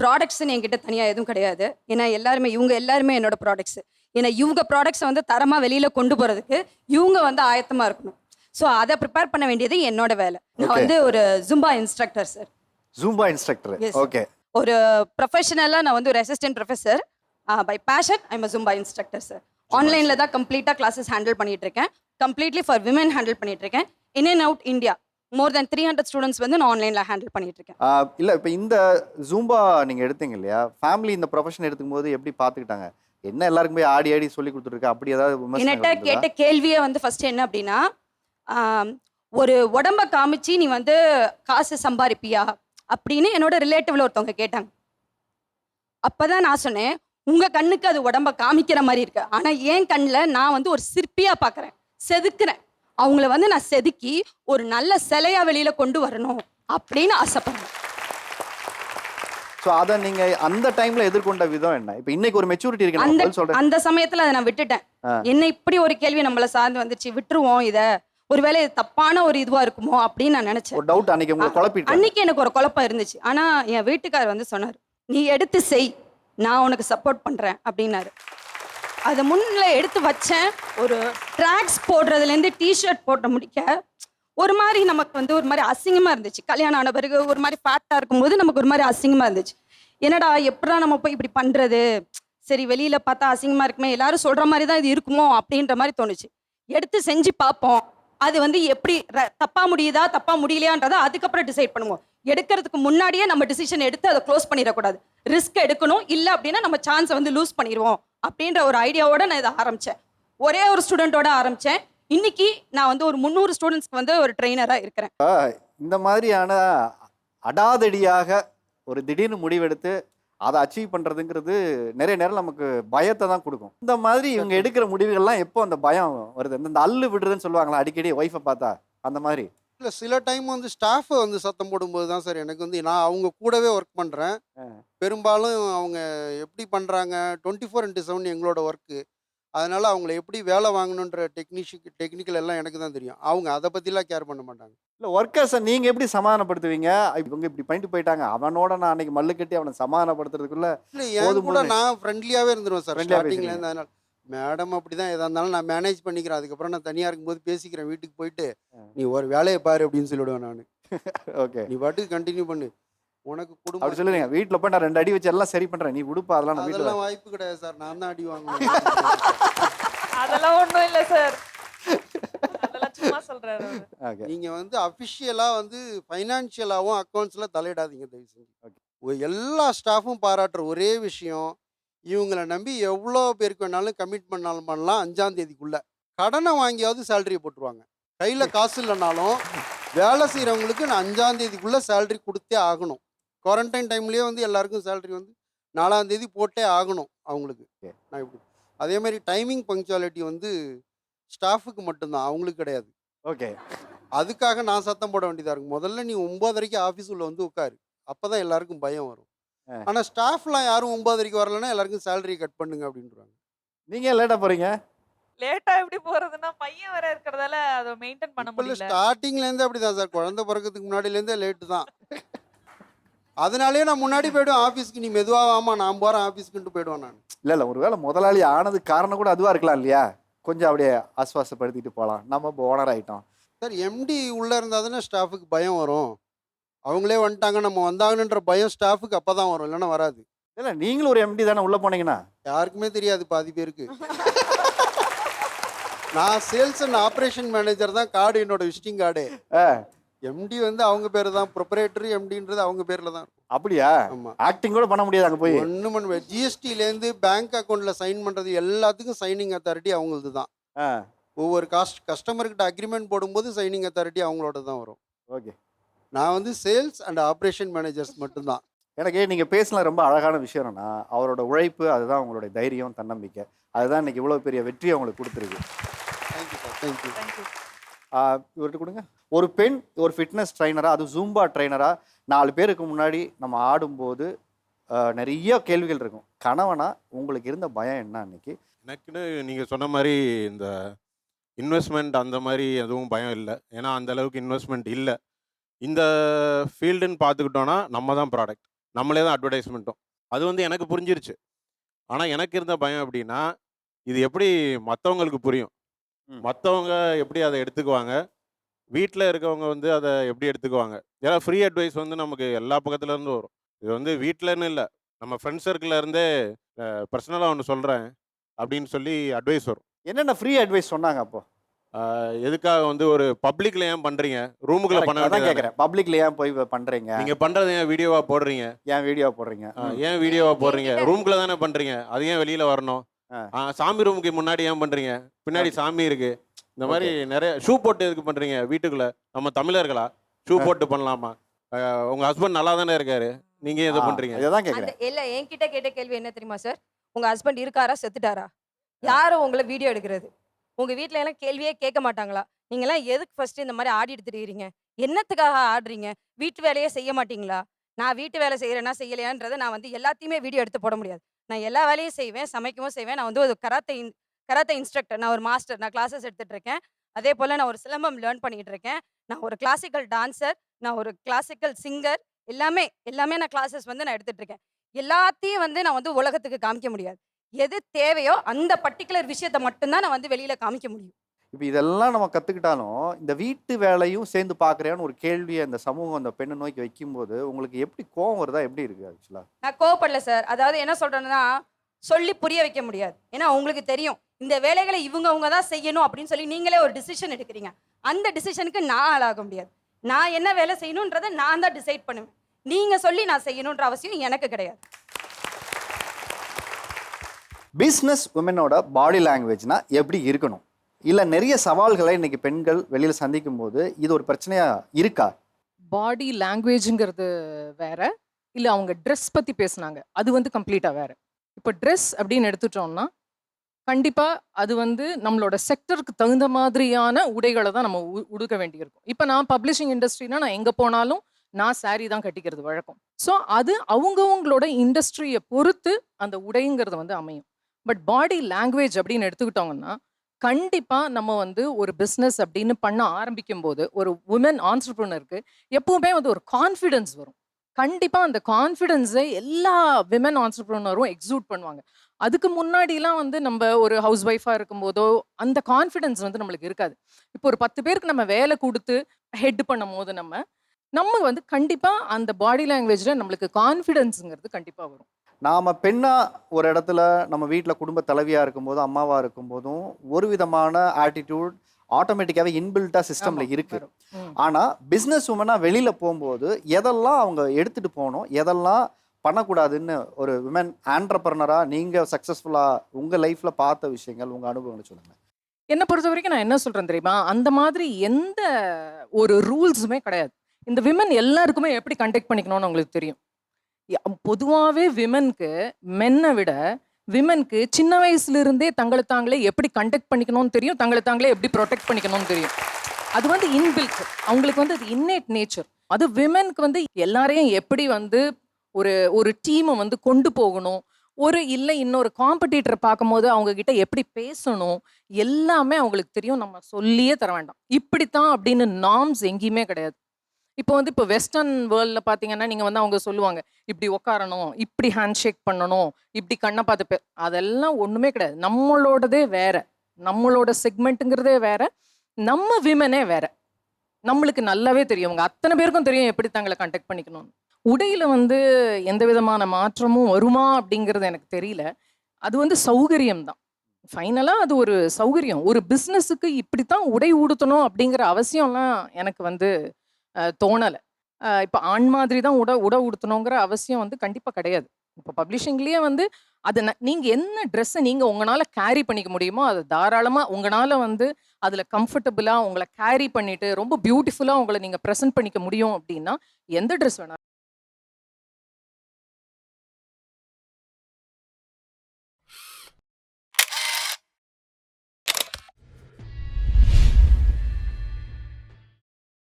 ப்ராடக்ட்ஸ்னு என்கிட்ட தனியாக எதுவும் கிடையாது. ஏன்னா எல்லாருமே இவங்க எல்லாருமே என்னோட ப்ராடக்ட்ஸ் ஏன்னா இவங்க ப்ராடக்ட்ஸை வந்து தரமாக வெளியில் கொண்டு போகிறதுக்கு இவங்க வந்து ஆயத்தமாக இருக்கணும். ஸோ அதை ப்ரிப்பேர் பண்ண வேண்டியது என்னோட வேலை. நான். வந்து ஒரு Zumba instructor sir Zumba instructor. Okay ஒரு ப்ரொஃபஷனலாக நான் வந்து ஒரு assistant professor by passion I'm Zumba instructor sir ஆன்லைனில் தான் கம்ப்ளீட்டாக கிளாஸஸ் ஹேண்டில் பண்ணிட்டு இருக்கேன். கம்ப்ளீட்லி ஃபார் விமன் ஹேண்டில் பண்ணிட்டு இருக்கேன். In and out India more than three hundred students வந்து நான் ஆன்லைனில் ஹேண்டில் பண்ணிட்டு இருக்கேன் இல்ல இப்போ இந்த ஜூம்பா நீங்க எடுத்தீங்க இல்லையா? ஃபேமிலி இந்த ப்ரொஃபஷன் எடுத்துக்கும் போது எப்படி பார்த்துக்கிட்டாங்க என்ன எல்லாருக்கும் போய் ஆடி ஆடி சொல்லி கொடுத்துருக்கா அப்படி ஏதாவது என்கிட்ட கேட்ட கேள்வியே வந்து ஃபர்ஸ்ட் என்ன அப்படின்னா ஒரு உடம்ப காமிச்சு நீ வந்து காசு சம்பாதிப்பியா அப்படின்னு என்னோட ரிலேட்டிவ்ல ஒருத்தவங்க கேட்டாங்க. அப்பதான் நான் சொன்னேன் உங்க கண்ணுக்கு அது உடம்ப காமிக்கிற மாதிரி இருக்கு. ஆனா என் கண்ணில் நான் வந்து ஒரு சிற்பியா பார்க்கறேன் செதுக்குறேன். அவங்கள வந்து நான் செதுக்கி ஒரு நல்ல சிலையா வெளியில கொண்டு வரணும் அப்படின்னு ஆசைப்படுறேன். ஸோ அதை நீங்க அந்த டைம்ல எதிர்கொண்ட விதம் என்ன? இப்போ இன்னைக்கு ஒரு மெச்சூரிட்டி இருக்கு அந்த சொல்றேன். அந்த சமயத்துல அதை நான் விட்டுட்டேன். என்ன இப்படி ஒரு கேள்வி நம்மள சார்ந்து வந்துச்சு விட்டுருவோம் இத. ஒருவேளை தப்பான ஒரு இதுவா இருக்குமோ அப்படின்னு நான் நினைச்சேன். ஒரு டவுட் அன்னைக்கு உங்களை குழப்பிட்டேன். அன்னைக்கு எனக்கு ஒரு குழப்பம் இருந்துச்சு. ஆனா என் வீட்டுக்காரர் வந்து சொன்னார் நீ எடுத்து செய் நான் உனக்கு சப்போர்ட் பண்றேன் அப்படின்னாரு. அதை முன்னில் எடுத்து வச்சேன். ஒரு ட்ராக்ஸ் போடுறதுலேருந்து டிஷர்ட் போட்ட முடிக்க ஒரு மாதிரி நமக்கு வந்து ஒரு மாதிரி அசிங்கமாக இருந்துச்சு. கல்யாணம் ஆன பிறகு ஒரு மாதிரி ஃபேட்டாக இருக்கும்போது நமக்கு ஒரு மாதிரி அசிங்கமாக இருந்துச்சு. என்னடா எப்படா நம்ம போய் இப்படி பண்ணுறது சரி வெளியில் பார்த்தா அசிங்கமாக இருக்குமே எல்லாரும் சொல்கிற மாதிரி தான் இது இருக்குமோ அப்படின்ற மாதிரி தோணுச்சு. எடுத்து செஞ்சு பார்ப்போம். அது வந்து எப்படி தப்பாக முடியுதா தப்பாக முடியலையான்றதை அதுக்கப்புறம் டிசைட் பண்ணுவோம். எடுக்கிறதுக்கு முன்னாடியே நம்ம டிசிஷன் எடுத்து அதை க்ளோஸ் பண்ணிடக்கூடாது. ரிஸ்க் எடுக்கணும். இல்லை அப்படின்னா நம்ம சான்ஸை வந்து லூஸ் பண்ணிடுவோம். அப்படின்ற ஒரு ஐடியாவோட நான் இதை ஆரம்பிச்சேன். ஒரே ஒரு ஸ்டூடெண்ட்டோட ஆரம்பிச்சேன். இன்னைக்கு நான் வந்து ஒரு முந்நூறு ஸ்டூடெண்ட்ஸ்க்கு வந்து ஒரு ட்ரெயினராக இருக்கிறேன். இந்த மாதிரியான அடாதடியாக ஒரு திடீர்னு முடிவெடுத்து அதை அச்சீவ் பண்றதுங்கிறது நிறைய நேரம் நமக்கு பயத்தை தான் கொடுக்கும். இந்த மாதிரி இவங்க எடுக்கிற முடிவுகள்லாம் எப்போ அந்த பயம் வருது? இந்த அல்லு விடுறதுன்னு சொல்லுவாங்களா அடிக்கடி ஒய்ஃபை பார்த்தா அந்த மாதிரி? இல்லை சில டைம் வந்து ஸ்டாஃபை வந்து சத்தம் போடும்போது தான் சார் எனக்கு வந்து நான் அவங்க கூடவே ஒர்க் பண்ணுறேன். பெரும்பாலும் அவங்க எப்படி பண்ணுறாங்க டுவெண்ட்டி ஃபோர் இன்ட்டு செவன் எங்களோட ஒர்க்கு அதனால் அவங்கள எப்படி வேலை வாங்கணுன்ற டெக்னிஷி டெக்னிக்கல் எல்லாம் எனக்கு தான் தெரியும். அவங்க அதை பற்றிலாம் கேர் பண்ண மாட்டாங்க. இல்லை ஒர்க்கர்ஸை நீங்கள் எப்படி சமாதானப்படுத்துவீங்க? இவங்க இப்படி பண்ணிட்டு போயிட்டாங்க. அவனோட நான் அன்னைக்கு மல்லு கட்டி அவனை சமாதானப்படுத்துறதுக்குள்ள இல்லை என் கூட. நான் ஃப்ரெண்ட்லியாகவே இருந்துருவேன் சார். ஸ்டார்டிங்லேருந்து அதனால். மேடம் அப்படி தான் எதாக இருந்தாலும் நான் மேனேஜ் பண்ணிக்கிறேன். அதுக்கப்புறம் நான் தனியாக இருக்கும்போது பேசிக்கிறேன். வீட்டுக்கு போயிட்டு நீ ஒரு வேலையை பாரு அப்படின்னு சொல்லிவிடுவேன் நான். ஓகே. நீ பாட்டுக்கு கண்டினியூ பண்ணு. உனக்கு அப்படி குடும்பம் சொல்லுங்க வீட்டில் போய் நான் ரெண்டு அடி வச்சு எல்லாம் சரி பண்றேன். நீ விடுப்பா அதெல்லாம் அதெல்லாம் வாய்ப்பு கிடையாது சார். நான் தான் அடி வாங்குவேன். அதெல்லாம் ஒண்ணும் இல்ல சார். அதெல்லாம் சும்மா சொல்றாரு அவரு. ஓகே. நீங்க வந்து அஃபிஷியலாக வந்து ஃபைனான்ஷியலாகவும் அக்கௌண்ட்ஸில் தலையிடாதீங்க தயவு செஞ்சு. எல்லா ஸ்டாஃபும் பாராட்டுற ஒரே விஷயம் இவங்களை நம்பி எவ்வளோ பேருக்கு வேணாலும் கமிட் பண்ணாலும் பண்ணலாம் அஞ்சாம் தேதிக்குள்ள கடனை வாங்கியாவது சேலரியை போட்டுருவாங்க. கையில் காசு இல்லைனாலும் வேலை செய்கிறவங்களுக்கு நான் அஞ்சாம் தேதிக்குள்ளே சேலரி கொடுத்தே ஆகணும். குவாரண்டைன் டைம்லேயே வந்து எல்லாருக்கும் சேலரி வந்து நாலாம் தேதி போட்டே ஆகணும் அவங்களுக்கு. நான் இப்படி அதே மாதிரி டைமிங் பங்க்சுவாலிட்டி வந்து ஸ்டாஃபுக்கு மட்டும்தான் அவங்களுக்கு கிடையாது. ஓகே அதுக்காக நான் சத்தம் போட வேண்டியதா இருக்கும் முதல்ல நீ ஒன்பதரைக்கு ஆஃபீஸ் உள்ள வந்து உட்காரு. அப்பதான் எல்லாருக்கும் பயம் வரும். ஆ. ஆனா ஸ்டாஃப்லாம் யாரும் ஒன்பதரைக்கு வரலன்னா எல்லாருக்கும் சேலரி கட் பண்ணுங்க அப்படின்றாங்க. நீங்க லேட்டா போறீங்க? லேட்டா எப்படி போறதுன்னா பையன் வேற இருக்கிறதால அதை மெயின்டைன் பண்ண முடியல. ஸ்டார்டிங்ல இருந்தே அப்படிதான் சார். குழந்தை பிறக்கிறதுக்கு முன்னாடில இருந்தே லேட்டு தான். அதனாலேயே நான் முன்னாடி போயிடுவேன். ஆஃபீஸ்க்கு நீ மெதுவாகாமா நான் போறேன் ஆஃபீஸ்க்குன்ட்டு போயிடுவேன் நான். இல்ல இல்ல. ஒருவேளை முதலாளி ஆனது காரணம் கூட அதுவா இருக்கலாம் இல்லையா? கொஞ்சம் அப்படியே ஆஸ்வாசப்படுத்திட்டு போலாம். நம்ம இப்போ ஓனர் ஆயிட்டோம். சார் எம்டி உள்ள இருந்தா தானே ஸ்டாஃபுக்கு பயம் வரும். அவங்களே வந்துட்டாங்க நம்ம வந்தாங்கன்ற பயம் ஸ்டாஃபுக்கு அப்பதான் வரும் இல்லைன்னா வராது. இல்ல நீங்களும் ஒரு எம்டி தானே உள்ள போனீங்கன்னா? யாருக்குமே தெரியாது பாதி பேருக்கு. நான் சேல்ஸ் அண்ட் ஆப்ரேஷன் மேனேஜர் தான் கார்டு என்னோட விசிட்டிங் கார்டு எம்டி வந்து அவங்க பேர் தான் ப்ரொப்ரேட்டரி எம்டின்றது அவங்க பேர்ல தான் அப்படியா? ஆமா. ஆக்டிங் கூட பண்ண முடியாது அங்க போய். ஒன்றும் பண்ண ஜிஎஸ்டிலேருந்து பேங்க் அக்கௌண்ட்ல சைன் பண்றது எல்லாத்துக்கும் சைனிங் அத்தாரிட்டி அவங்களது தான். ஒவ்வொரு காஸ்ட் கஸ்டமர்கிட்ட அக்ரிமெண்ட் போடும்போது சைனிங் அத்தாரிட்டி அவங்களோட தான் வரும். ஓகே. நான் வந்து சேல்ஸ் அண்ட் ஆப்ரேஷன் மேனேஜர்ஸ் மட்டும்தான். எனக்கு நீங்க பேசின ரொம்ப அழகான விஷயம் என்னன்னா அவரோட உழைப்பு அதுதான் உங்களுடைய தைரியம் தன்னம்பிக்கை. அதுதான் இன்னைக்கு இவ்வளவு பெரிய வெற்றி அவங்களுக்கு கொடுத்துருக்கு. தேங்க்யூ சார் தேங்க்யூ இவர்கிட்ட கொடுங்க. ஒரு பெண் ஒரு ஃபிட்னஸ் ட்ரைனரா அது ஜூம்பா ட்ரைனரா நாலு பேருக்கு முன்னாடி நம்ம ஆடும்போது நிறைய கேள்விகள் இருக்கும். கணவனா உங்களுக்கு இருந்த பயம் என்ன அன்னைக்கு? எனக்குன்னு நீங்கள் சொன்ன மாதிரி இந்த இன்வெஸ்ட்மெண்ட் அந்த மாதிரி எதுவும் பயம் இல்லை. ஏன்னா அந்த அளவுக்கு இன்வெஸ்ட்மெண்ட் இல்லை. இந்த ஃபீல்டுன்னு பார்த்துக்கிட்டோன்னா நம்ம தான் ப்ராடக்ட் நம்மளே தான் அட்வர்டைஸ்மெண்ட்டும் அது வந்து எனக்கு புரிஞ்சிருச்சு. ஆனால் எனக்கு இருந்த பயம் எப்படின்னா இது எப்படி மற்றவங்களுக்கு புரியும். மற்றவங்க எப்படி அதை எடுத்துக்குவாங்க? வீட்டில் இருக்கவங்க வந்து அதை எப்படி எடுத்துக்குவாங்க? ஏன்னா ஃப்ரீ அட்வைஸ் வந்து நமக்கு எல்லா பக்கத்துல இருந்து வரும். இது வந்து வீட்டிலன்னு இல்லை. நம்ம ஃப்ரெண்ட்ஸ் சர்க்கிளில் இருந்தே பர்சனலாக ஒன்று சொல்கிறேன் அப்படின்னு சொல்லி அட்வைஸ் வரும். என்னென்ன ஃப்ரீ அட்வைஸ் சொன்னாங்க அப்போ? அஹ் எதுக்காக வந்து ஒரு பப்ளிக்ல ஏன் பண்றீங்க? ரூமுக்குள்ள பண்ண கேட்குறேன் பப்ளிக்ல ஏன் போய் பண்றீங்க? நீங்க பண்றது ஏன் வீடியோவா போடுறீங்க? ஏன் வீடியோ போடுறீங்க? ஏன் வீடியோவா போடுறீங்க? ரூமுக்குள்ள தானே பண்றீங்க? அது ஏன் வெளியில வரணும்? சாமி ரூமுக்கு முன்னாடி ஏன் பண்றீங்க? பின்னாடி சாமி இருக்கு. இந்த மாதிரி நிறைய ஷூ போட்டு எதுக்கு பண்றீங்க? வீட்டுக்குள்ள. நம்ம தமிழர்களா? ஷூ போட்டு பண்ணலாமா? உங்க ஹஸ்பண்ட் நல்லா தானே இருக்காரு. நீங்க ஆ, பண்றீங்க? இதை தான் அந்த கேட்குறேன் இல்ல என்கிட்ட கேட்ட கேள்வி என்ன தெரியுமா சார் உங்க ஹஸ்பண்ட் இருக்காரா? செத்துட்டாரா? யாரும் உங்களை வீடியோ எடுக்கிறது? உங்க வீட்ல எல்லாம் கேள்வியே கேட்க மாட்டாங்களா? நீங்க எல்லாம் எதுக்கு ஃபர்ஸ்ட் இந்த மாதிரி ஆடிட்டு திரியுறீங்க? என்னத்துக்காக ஆடுறீங்க? வீட்டு வேலையே செய்ய மாட்டீங்களா? நான் வீட்டு வேலை செய்கிறேன்னா செய்யலையான்றதை நான் வந்து எல்லாத்தையுமே வீடியோ எடுத்து போட முடியாது. நான் எல்லா வேலையும் செய்வேன் சமைக்கவும் செய்வேன். நான் வந்து ஒரு கராத்தை கராத்தை இன்ஸ்ட்ரக்டர். நான் ஒரு மாஸ்டர். நான் கிளாஸஸ் எடுத்துட்டு இருக்கேன் அதே போல நான் ஒரு சிலம்பம் லேர்ன் பண்ணிட்டு இருக்கேன் நான் ஒரு கிளாசிக்கல் டான்சர் நான் ஒரு கிளாசிக்கல் சிங்கர் எல்லாமே எல்லாமே நான் கிளாஸஸ் வந்து நான் எடுத்துட்டு இருக்கேன் எல்லாத்தையும் வந்து நான் வந்து உலகத்துக்கு காமிக்க முடியாது. எது தேவையோ அந்த பர்டிகுலர் விஷயத்தை மட்டும்தான் நான் வந்து வெளியில காமிக்க முடியும். இப்போ இதெல்லாம் நம்ம கற்றுக்கிட்டாலும் இந்த வீட்டு வேலையும் சேர்ந்து பார்க்குறேன்னு ஒரு கேள்வியை இந்த சமூகம் அந்த பெண்ணை நோக்கி வைக்கும்போது உங்களுக்கு எப்படி கோவம் வருதா? எப்படி இருக்கு ஆக்சுவலாக நான் கோவப்படல சார். அதாவது என்ன சொல்றேன்னா சொல்லி புரிய வைக்க முடியாது. ஏன்னா உங்களுக்கு தெரியும். இந்த வேலைகளை இவங்க அவங்க தான் செய்யணும் அப்படின்னு சொல்லி நீங்களே ஒரு டிசிஷன் எடுக்கிறீங்க. அந்த டிசிஷனுக்கு நான் ஆளாக முடியாது. நான் என்ன வேலை செய்யணுன்றதை நான் தான் டிசைட் பண்ணுவேன். நீங்க சொல்லி நான் செய்யணுன்ற அவசியம் எனக்கு கிடையாது. பிஸ்னஸ் உமனோட பாடி லாங்குவேஜ்னா எப்படி இருக்கணும்? இல்லை நிறைய சவால்களை இன்னைக்கு பெண்கள் வெளியில் சந்திக்கும் போது இது ஒரு பிரச்சனையா இருக்கா? பாடி லாங்குவேஜுங்கிறது வேற. இல்லை அவங்க ட்ரெஸ் பற்றி பேசுனாங்க. அது வந்து கம்ப்ளீட்டாக வேற. இப்போ ட்ரெஸ் அப்படின்னு எடுத்துட்டோம்னா கண்டிப்பாக அது வந்து நம்மளோட செக்டருக்கு தகுந்த மாதிரியான உடைகளை தான் நம்ம உ- உடுக்க வேண்டியிருக்கும். இப்போ நான் பப்ளிஷிங் இண்டஸ்ட்ரினா நான் எங்கே போனாலும் நான் saree தான் கட்டிக்கிறது வழக்கம். ஸோ அது அவங்கவுங்களோட இண்டஸ்ட்ரியை பொறுத்து அந்த உடைங்கிறது வந்து அமையும். பட் பாடி லாங்குவேஜ் அப்படின்னு எடுத்துக்கிட்டோங்கன்னா கண்டிப்பாக நம்ம வந்து ஒரு பிஸ்னஸ் அப்படின்னு பண்ண ஆரம்பிக்கும் போது ஒரு உமன் ஆண்டர்பிரினருக்கு எப்பவுமே வந்து ஒரு கான்ஃபிடென்ஸ் வரும். கண்டிப்பாக அந்த கான்ஃபிடென்ஸை எல்லா விமன் ஆண்டர்பிரினரும் எக்ஸூட் பண்ணுவாங்க. அதுக்கு முன்னாடிலாம் வந்து நம்ம ஒரு ஹவுஸ் ஒய்ஃபாக இருக்கும்போதோ அந்த கான்ஃபிடென்ஸ் வந்து நம்மளுக்கு இருக்காது. இப்போ ஒரு பத்து பேருக்கு நம்ம வேலை கொடுத்து ஹெட் பண்ணும் போது நம்ம நம்ம வந்து கண்டிப்பாக அந்த பாடி லாங்குவேஜில் நம்மளுக்கு கான்ஃபிடென்ஸுங்கிறது கண்டிப்பாக வரும். நாம பெண்ணா ஒரு இடத்துல நம்ம வீட்டில் குடும்ப தலைவியா இருக்கும்போது அம்மாவா இருக்கும்போதும் ஒரு விதமான ஆட்டிடியூட் ஆட்டோமேட்டிக்காவே இன்பில்ட்டா சிஸ்டம்ல இருக்கு. வரும். ம். ஆனா பிசினஸ் உமனா வெளியில போகும்போது எதெல்லாம் அவங்க எடுத்துட்டு போகணும் எதெல்லாம் பண்ணக்கூடாதுன்னு ஒரு விமன் ஆண்டர்பர்னரா நீங்க சக்சஸ்ஃபுல்லா உங்க லைஃப்ல பார்த்த விஷயங்கள் உங்க அனுபவங்களை சொல்லுங்க. என்னை பொறுத்த வரைக்கும் நான் என்ன சொல்றேன் தெரியுமா? அந்த மாதிரி எந்த ஒரு ரூல்ஸுமே கிடையாது. இந்த விமன் எல்லாருக்குமே எப்படி கண்டக்ட் பண்ணிக்கணும்னு உங்களுக்கு தெரியும். பொதுவாகவே விமனுக்கு மென்னை விட விமனுக்கு சின்ன வயசுல இருந்தே தங்களை தாங்களே எப்படி கண்டக்ட் பண்ணிக்கணும்னு தெரியும் தங்களை தாங்களே எப்படி ப்ரொடெக்ட் பண்ணிக்கணும்னு தெரியும். அது வந்து இன்பில்ட் அவங்களுக்கு வந்து அது இன்னேட் நேச்சர் அது விமனுக்கு வந்து எல்லாரையும் எப்படி வந்து ஒரு ஒரு டீமை வந்து கொண்டு போகணும் ஒரு இல்லை இன்னொரு காம்படிட்டரை பார்க்கும்போது அவங்க கிட்ட எப்படி பேசணும் எல்லாமே அவங்களுக்கு தெரியும் நம்ம சொல்லியே தர வேண்டாம். இப்படித்தான் அப்படின்னு நாம்ஸ் எங்கேயுமே கிடையாது. இப்போ வந்து இப்போ வெஸ்டர்ன் வேர்ல்டில் பார்த்தீங்கன்னா நீங்கள் வந்து அவங்க சொல்லுவாங்க இப்படி உட்காரணும் இப்படி ஹேண்ட் ஷேக் பண்ணணும் இப்படி கண்ணை பார்த்து பே அதெல்லாம் ஒன்றுமே கிடையாது. நம்மளோடதே வேற. நம்மளோட செக்மெண்ட்டுங்கிறதே வேற. நம்ம விமனே வேற. நம்மளுக்கு நல்லாவே தெரியும். அவங்க அத்தனை பேருக்கும் தெரியும் எப்படி தங்களை கண்டக்ட் பண்ணிக்கணும்னு. உடையில வந்து எந்த விதமான மாற்றமும் வருமா அப்படிங்கிறது எனக்கு தெரியல. அது வந்து சௌகரியம் தான். ஃபைனலாக அது ஒரு சௌகரியம். ஒரு பிஸ்னஸுக்கு இப்படித்தான் உடை உடுத்தணும் அப்படிங்கிற அவசியம்லாம் எனக்கு வந்து தோணலை. இப்போ ஆண் மாதிரி தான் உட உடை உடுத்தணுங்கிற அவசியம் வந்து கண்டிப்பாக கிடையாது. இப்போ பப்ளிஷிங்லேயே வந்து அதை நீங்கள் என்ன ட்ரெஸ்ஸை நீங்கள் உங்களால் கேரி பண்ணிக்க முடியுமோ அதை தாராளமாக உங்களால் வந்து அதில் கம்ஃபர்டபுளாக உங்களை கேரி பண்ணிவிட்டு ரொம்ப பியூட்டிஃபுல்லாக உங்களை நீங்கள் ப்ரெசென்ட் பண்ணிக்க முடியும் அப்படின்னா எந்த ட்ரெஸ் வேணாலும்